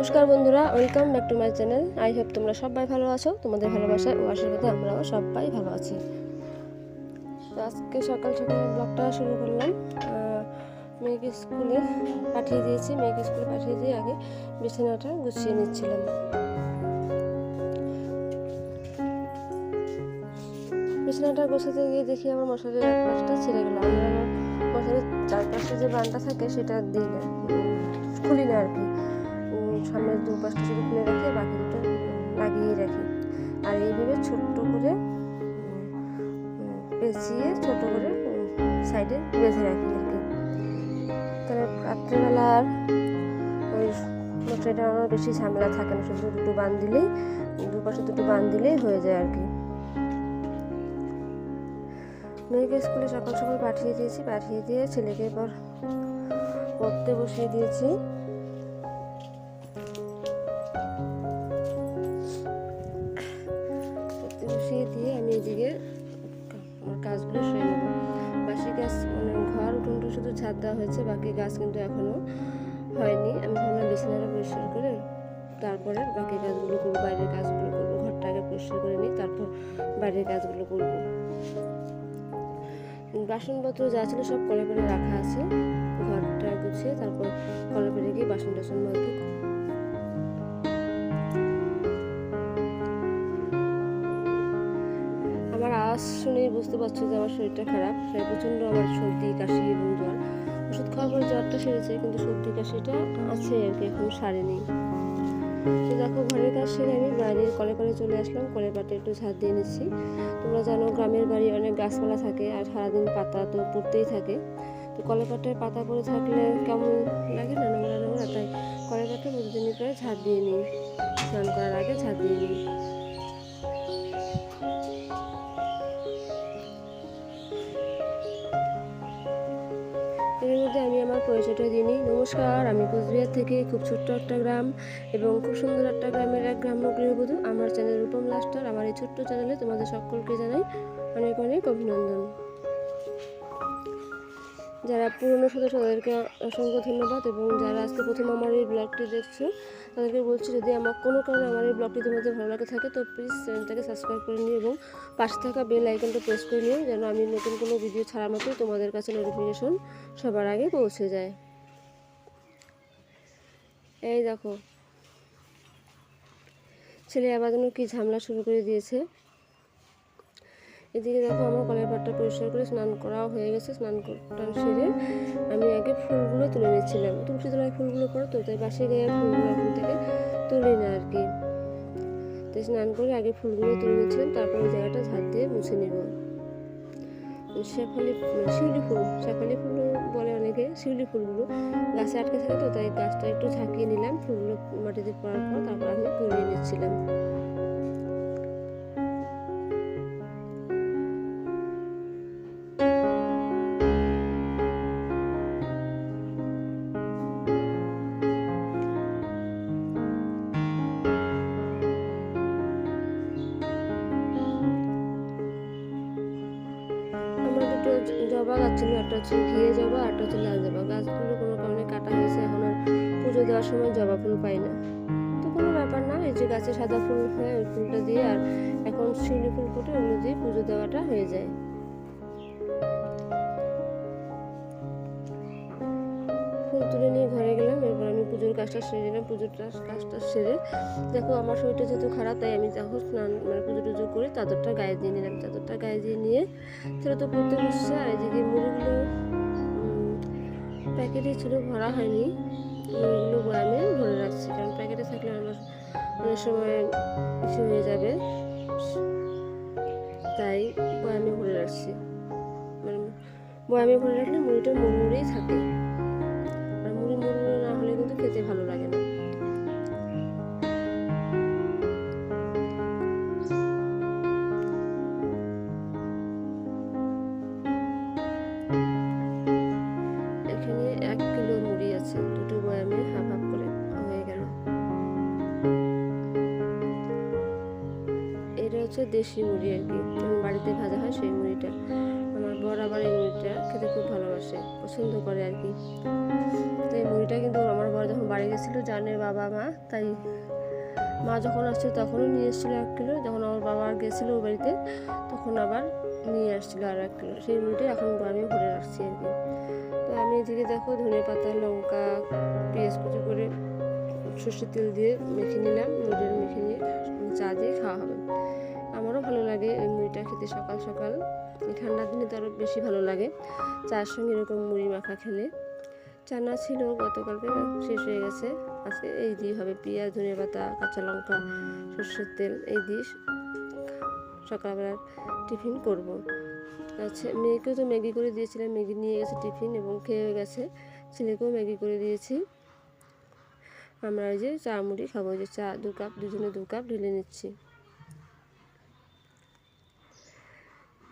নমস্কার বন্ধুরা welcome back to my channel I hope তোমরা সবাই ভালো আছো, তোমাদের ভালোবাসায় ও আশীর্বাদে আমরাও সবাই ভালো আছি। আজকে সকাল সকাল ব্লগটা শুরু করলাম। মেয়েকে স্কুলে পাঠিয়ে দিয়েছি, মেয়েকে স্কুলে পাঠিয়ে দিয়ে আগে বিছানাটা গুছিয়ে নিচ্ছিলাম। বিছানাটা গোছাতে গিয়ে দেখি আমার মশারির এক পাশটা ছিঁড়ে গেল। আমরা মশারির চারপাশে যে বানটা থাকে, সেটা দিই না খুলি না আর কি। সামনের দু পাশটা শুধু খুলে রাখি বাকি দুটো লাগিয়ে রাখি। আর এইভাবে ছোট্ট করে পেঁচিয়ে ছোট করে সাইডে বেঁধে রাখি আর কি। তাহলে রাত্রেবেলা আর ওই মশারিটা আমার বেশি ঝামেলা থাকে না, শুধু দুটো বান দিলেই, দুপাশে দুটো বান দিলেই হয়ে যায় আর কি। মেয়েকে স্কুলে সকাল সকাল পাঠিয়ে দিয়েছি, পাঠিয়ে দিয়ে ছেলেকে এবার পড়তে বসিয়ে দিয়েছি। ছাদ দেওয়া হয়েছে, বাকি গাছ কিন্তু এখনও হয়নি। আমি ভাবলাম বিছানাটা পরিষ্কার করে তারপরে বাকি গাছগুলো করব, বাইরের কাজগুলো করব ঘরটা আগে পরিষ্কার করে নিই, তারপর বাইরের কাজগুলো করব। বাসনপত্র যা ছিল সব কলে করে রাখা আছে, ঘরটা গুছিয়ে তারপর কলে করে গিয়ে বাসন টাসন মাজবো। আমার আওয়াজ শুনেই বুঝতে পারছ যে আমার শরীরটা খারাপ, তাই প্রচণ্ড আমার সর্দি, কাশি এবং সেরেছে কিন্তু সর্দি কাশিটা আছে আর কি, এখন সারেনি। তো দেখো ঘরের কাজ সেরে আমি, বাইরের কলে কলে চলে আসলাম কলে পাটে একটু ঝাড় দিয়ে নিচ্ছি তোমরা জানো, গ্রামের বাড়ি অনেক গাছপালা থাকে আর সারাদিন পাতা তো পড়তেই থাকে। তো কলে পাটের পাতা পড়ে থাকলে কেমন লাগে না নোংরা নোংরা? তাই কলে পাটে প্রতিদিনই করে ঝাড় দিয়ে নিই। স্নান করার আগে ঝাড় দিয়ে নিই। আমি আমার পরিচয়টা দিয়ে নিই নমস্কার, আমি কোচবিহার থেকে খুব ছোট্ট একটা গ্রাম এবং খুব সুন্দর একটা গ্রামের এক গ্রাম্য গৃহবধূ। আমার চ্যানেল রূপম লাস্টার, আমার এই ছোট্ট চ্যানেলে তোমাদের সকলকে জানাই অনেক অনেক অভিনন্দন। যারা পুরনো সদস্য, তাদেরকে অসংখ্য ধন্যবাদ এবং যারা আজকে প্রথম আমার এই ব্লগটি দেখছ তাদেরকে বলছি, যদি আমার কোনো কারণে আমার এই ব্লগটি তোমাদের ভালো লাগে থাকে, তো প্লিজ চ্যানেলটাকে সাবস্ক্রাইব করে নিও এবং পাশে থাকা বেল আইকনটা প্রেস করে নিও যেন আমি নতুন কোনো ভিডিও ছাড়া মাত্রই তোমাদের কাছে নোটিফিকেশন সবার আগে পৌঁছে যায়। এই দেখো, ছেলে আবার যেন কী ঝামেলা শুরু করে দিয়েছে। এদিকে দেখো আমার কলের পাটটা পরিষ্কার করে স্নান করাও হয়ে গেছে, স্নান করটা সেরে আমি আগে ফুলগুলো তুলে নিচ্ছিলাম। তুলসী তলায় ফুলগুলো পড়ো তো, তাই বাসে গিয়ে ফুলগুলো এখন থেকে তুলি না আর কি। তো স্নান করে আগে ফুলগুলো তুলে নিচ্ছিলাম, তারপর ওই জায়গাটা ঝাড় দিয়ে মুছে নিব। শেফালি শিউলি ফুল শেফালি ফুল বলে অনেকে শিউলি ফুলগুলো গাছে আটকে থাকে তো, তাই গাছটা একটু ঝাঁকিয়ে নিলাম, ফুলগুলো মাটিতে পড়ার পর তারপর আমি তুলে নিচ্ছিলাম। হচ্ছে ঘিরে জবা আর হচ্ছে লাল জবা গাছগুলো কোনো কারণে কাটা হয়েছে, এখন আর পুজো দেওয়ার সময় জবা ফুল পাই না। তো কোনো ব্যাপার না, এই যে গাছে সাদা ফুল হয়, ওই ফুলটা দিয়ে আর এখন শিউলি ফুল ফুটে ওগুলো দিয়ে পুজো দেওয়াটা হয়ে যায়। ফুল তুলে নিয়ে পুজোর কাজটা সেরে নিলাম পুজোর কাজটা সেরে দেখো, আমার শরীরটা যেহেতু খারাপ, তাই আমি যখন স্নান মানে পুজো টুজো করে চাদরটা গায়ে দিয়ে নিলাম। চাদরটা গায়ে দিয়ে নিয়ে সেটা তো পড়তে বসছে, আর এদিকে মুড়িগুলো প্যাকেটে ছিল, ভরা হয়নি। মুড়িগুলো বয়ামে ভরে রাখছি, কারণ প্যাকেটে থাকলে আমার অনেক সময় কিছু হয়ে যাবে। তাই বয়ামে ভরে রাখছি। মানে বয়ামে ভরে রাখলে মুড়িটা মুড়মুড়েই থাকে। কিন্তু খেতে ভালো লাগে না। এখানে এক কিলো মুড়ি আছে, দুটো হাফ হাফ করে, হয়ে গেল। এটা হচ্ছে দেশি মুড়ি আর কি বাড়িতে ভাজা হয় সেই মুড়িটা। বর আবার এই মুড়িটা খেতে খুব ভালোবাসে, পছন্দ করে আর কি। তো এই মুড়িটা কিন্তু আমার বর যখন বাড়ি গেছিল জানে বাবা মা, তাই মা যখন আসছে তখনও নিয়ে এসেছিল এক কিলো, যখন আমার বাবা গেছিল বাড়িতে, তখন আবার নিয়ে আসছিল আর এক কিলো। সেই মুড়িটা এখন আমি ভরে রাখছি আর কি। তো আমি এদিকে দেখো ধনে পাতা, লঙ্কা, পেঁয়াজ কুচি করে সর্ষের তেল দিয়ে মেখে নিলাম মুড়ির মেখে নিয়ে চা দিয়ে খাওয়া হবে। আমারও ভালো লাগে এই মুড়িটা খেতে সকাল সকাল। এই ঠান্ডার দিনে তো আরও বেশি ভালো লাগে। চার সঙ্গে এরকম মুড়ি মাখা খেলে। চানা ছিল, গতকালকে শেষ হয়ে গেছে। আজকে এই দিয়ে হবে পেঁয়াজ, ধনে পাতা, কাঁচা লঙ্কা, সর্ষের তেল, এই দিয়ে সকালবেলা টিফিন করব। আচ্ছা মেয়েকেও তো ম্যাগি করে দিয়েছিলাম। ম্যাগি নিয়ে গেছে টিফিন এবং খেয়ে গেছে। ছেলেকেও ম্যাগি করে দিয়েছি। আমরা এই যে চা মুড়ি খাব যে চা, দু কাপ, দুজনে দু কাপ ঢেলে নিচ্ছি।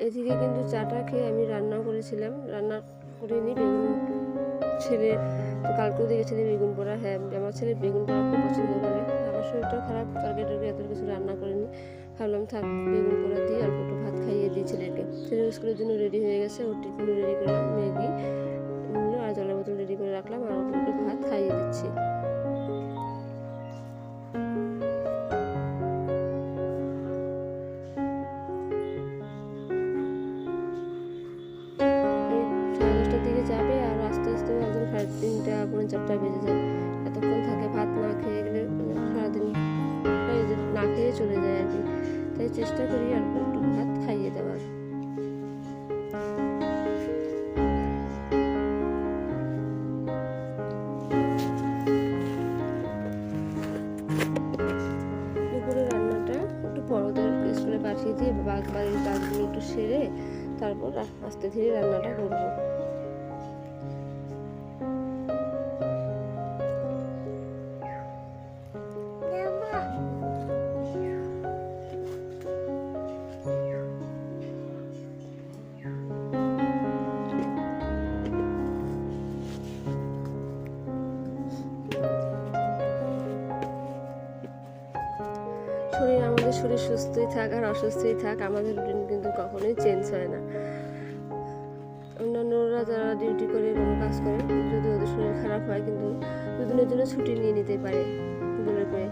এদিকে কিন্তু চাটা খেয়ে আমি রান্না করেছিলাম। রান্না করে নিই বেগুন ছেলে কালকেও দেখেছিলাম বেগুন পোড়া হ্যাঁ আমার ছেলে বেগুন পড়া খুব পছন্দ করে। আমার শরীরটা খারাপ তরকারি টরকারি এত কিছু রান্না করিনি। ভাবলাম থাক, বেগুন পোড়া দিয়ে অল্প একটু ভাত খাইয়ে দিই ছেলেকে। ছেলে স্কুলের জন্য রেডি হয়ে গেছে, ওর টিফিনও রেডি করলাম, ম্যাগি চারটা বেজে যায় এতক্ষণ থাকে ভাত না খেয়ে গেলে মানে সারাদিন না খেয়ে চলে যায় আর কি। তাই চেষ্টা করি আর একটু ভাত খাইয়ে দেওয়ার। পাঠিয়ে দিয়ে বাড়ির কাজগুলো একটু সেরে তারপর আস্তে ধীরে রান্নাটা করব। শরীর সুস্থই থাক আর অসুস্থই থাক, আমাদের রুটিন কিন্তু কখনোই চেঞ্জ হয় না। অন্যান্যরা যারা ডিউটি করে কোনো কাজ করে, যদি ওদের শরীর খারাপ হয় কিন্তু দুদিনের জন্য ছুটি নিয়ে নিতে পারে বলে করে।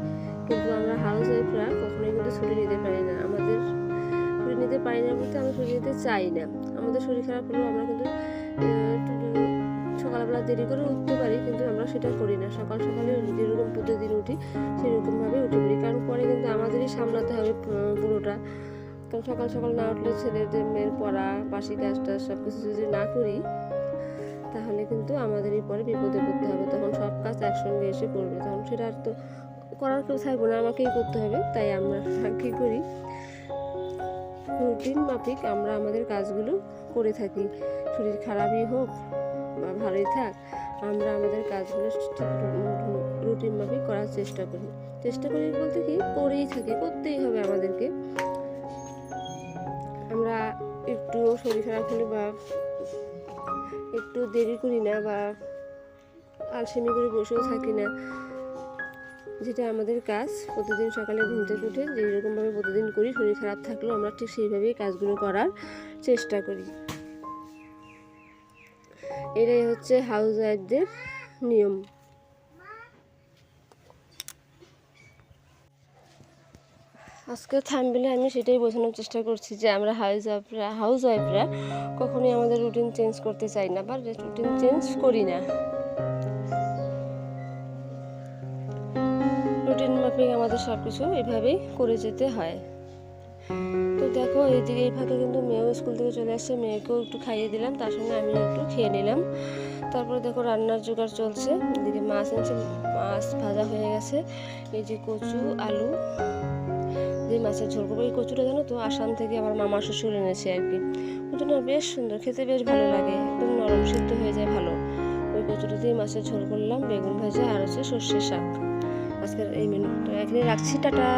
কিন্তু আমরা হাউস ওয়াইফরা কখনোই কিন্তু ছুটি নিতে পারি না। আমাদের ছুটি নিতে পারি না বলতে আমরা ছুটি নিতে চাই না। আমাদের শরীর খারাপ হলেও আমরা কিন্তু সকালবেলা দেরি করে উঠতে পারি কিন্তু আমরা সেটা করি না। সকাল সকালে যেরকম প্রতিদিন উঠি সেরকমভাবে উঠে পড়ি। কারণ পরে কিন্তু আমাদেরই সামলাতে হবে পুরোটা। কারণ সকাল সকাল না উঠলে ছেলেদের মেয়ের পড়া, বাসি কাজটা সব কিছু যদি না করি, তাহলে কিন্তু আমাদেরই পরে বিপদে পড়তে হবে। তখন সব কাজ একসঙ্গে এসে পড়বে। তখন সেটা আর তো করার কেউ থাকবে না, আমাকেই করতে হবে। তাই আমরা কী করি? রুটিন মাফিক আমরা আমাদের কাজগুলো করে থাকি। শরীর খারাপই হোক বা ভালোই থাক আমরা আমাদের কাজগুলো রুটিন মাফিক করার চেষ্টা করি। চেষ্টা করি বলতে কি, করেই থাকি, করতেই হবে আমাদেরকে। আমরা একটু শরীর খারাপ হলে বা একটু দেরি করি না বা আলসেমি করে বসেও থাকি না, যেটা আমাদের কাজ। প্রতিদিন সকালে ঘুম থেকে উঠে যেরকমভাবে প্রতিদিন করি, শরীর খারাপ থাকলেও আমরা ঠিক সেইভাবেই কাজগুলো করার চেষ্টা করি। এটাই হচ্ছে হাউস ওয়াইফদের নিয়ম। আজকে থামবিলে আমি সেটাই বোঝানোর চেষ্টা করছি যে আমরা হাউস ওয়াইফরা হাউস ওয়াইফরা কখনোই আমাদের রুটিন চেঞ্জ করতে চাই না বা রুটিন চেঞ্জ করি না। রুটিন মাফিক আমাদের সব কিছু এভাবেই করে যেতে হয়। তো দেখো এইদিকে এই ফাঁকে কিন্তু মেয়েও স্কুল থেকে চলে আসছে। মেয়েকেও একটু খাইয়ে দিলাম, তার সঙ্গে আমিও একটু খেয়ে নিলাম। তারপরে দেখো, রান্নার জোগাড় চলছে। এদিকে মাছ এনেছে, মাছ ভাজা হয়ে গেছে। এই যে কচু, আলু যে মাছের ঝোল করব। এই কচুটা জানো তো, আসাম থেকে আমার মামা শ্বশুর এনেছে আর কি। কচুটা বেশ সুন্দর, খেতে বেশ ভালো লাগে। একদম নরম সিদ্ধ হয়ে যায় ভালো। ওই কচুটা দিয়ে মাছের ঝোল করলাম, বেগুন ভাজা আর হচ্ছে সর্ষের শাক। আজকের এই মেনুটা। এখানে রাখছি, টাটা।